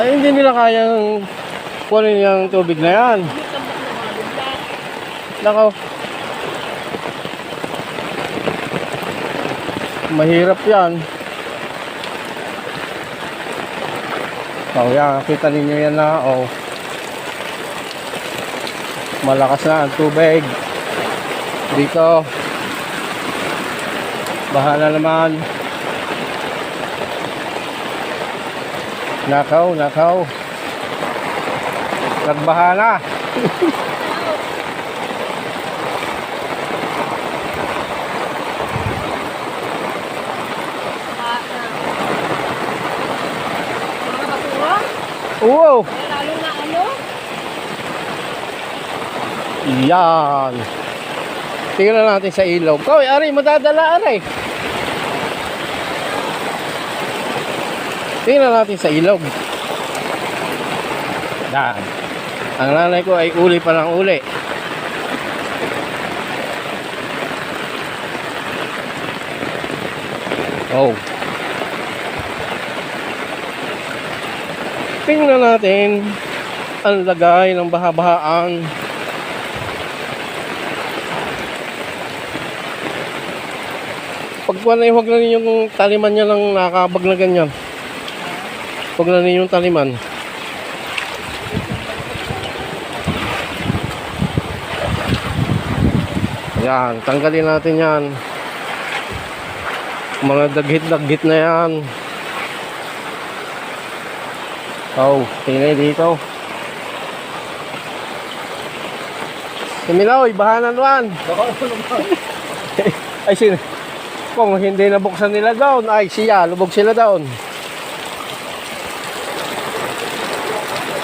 Ay, hindi nila kayang kunin yung tubig na yan. Nako. Mahirap yan. Oh, yan. Kita ninyo yan na. Oh. Malakas na ang tubig. Dito. Baha na naman. Nakaw, nakaw. Nagbaha na. Wow! lalo na ano, Yan. Tingnan natin sa ilog. Koy, ari, madadala, ari. Tingnan natin sa ilog. Yan. Ang nanay ko ay uli pa ng uli. Oh. Tingnan natin ang lagay ng baha-bahaan. Pag wala huwag na ninyong taliman niya lang nakakabag na ganyan. Huwag na ninyong taliman. Yan, tanggalin natin yan. Mga daghit-daghit na yan. Oh, tingnan dito. Sumilaw, bahanan wan. Ay, sino? Kung hindi nabuksan nila doon, ay siya, lubog sila doon.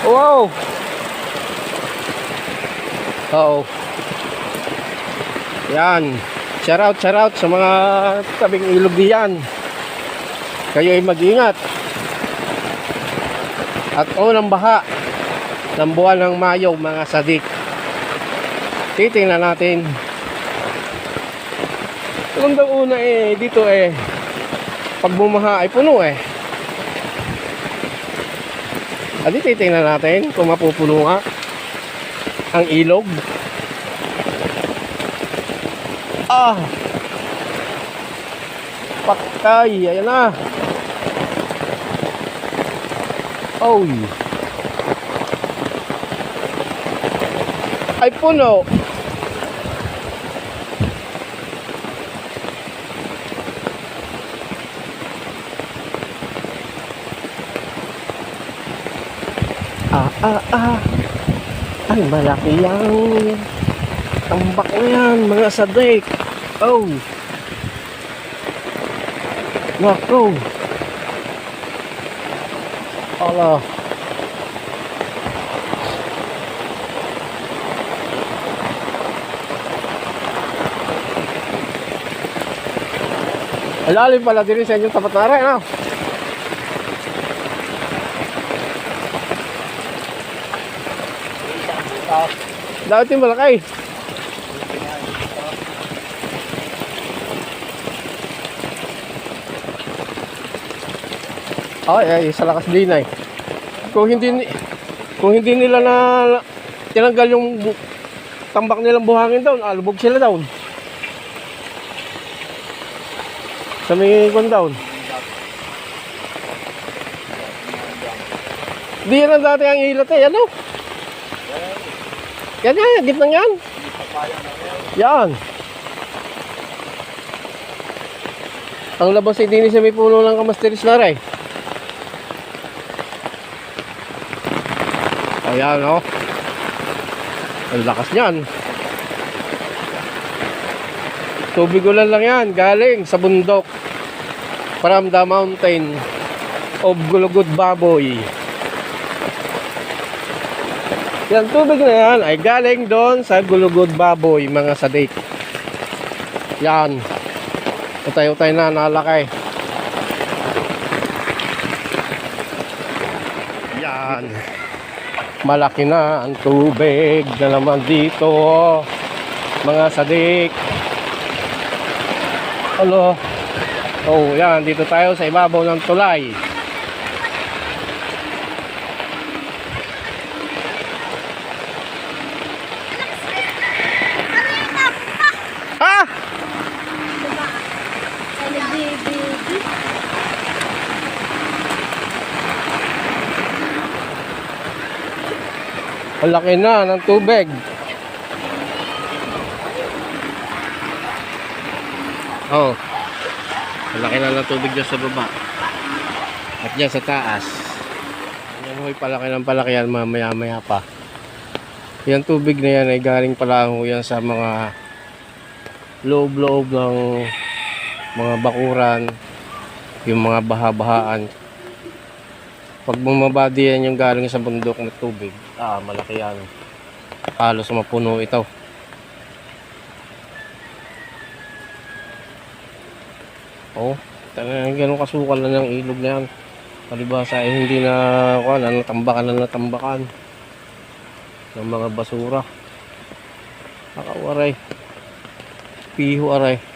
Wow! Oo. Yan. Shout out, shout out sa mga tabing ilog diyan. Kayo ay mag-ingat. At unang baha ng buwan ng Mayo, mga sadik. Titingnan natin daw una eh, dito eh, pag bumaha ay puno eh. Adi titingnan natin kung mapupuno nga ang ilog. Ah! Patay, ayan na. Oh. Ay puno. Ah, ah, ah. Ay, malaki yan. Tambak na yan, mga sadik. Oh. Nako. Ala. Alalim pala din sa inyong tapat na rin, ano? Dati malaki. Ay, ay, sa lakas din ay. Kung hindi kung hindi nila na tinanggal yung tambak nilang buhangin doon, alubog sila down. Sa may kon down. Di yan ang dati ang ilat eh, ano? Yan yan, gitna yan. Yan. Ang labas ay sa may puno ng kamasteris na rin. Ayan, oh. Ang lakas niyan. Tubig ulan lang yan, galing sa bundok. From the mountain of Gulugud Baboy. Yan tubig na yan ay galing doon sa Gulugod Baboy, mga sadik. Yan. Utay-utay na, nalakay. Yan. Malaki na ang tubig na naman dito. Mga sadik. Ano? Oh, yan. Dito tayo sa ibabaw ng tulay. Ang laki na ng tubig. Oh. Ang laki na ng tubig dyan sa baba. At dyan sa taas. Yan ho'y palaki ng palaki yan mamaya maya pa. Yung tubig na yan ay galing pala ho yan sa mga loob-loob ng mga bakuran, yung mga baha-bahaan. Pag bumaba diyan yung galing sa bundok na tubig, ah, malaki yan. Halos mapuno ito. Oh, talagang ganun kasukal na ng ilog na yan. Palibasa ay hindi na, kuan, ano, tambakan na natambakan ng mga basura. Nakawaray. Piho aray.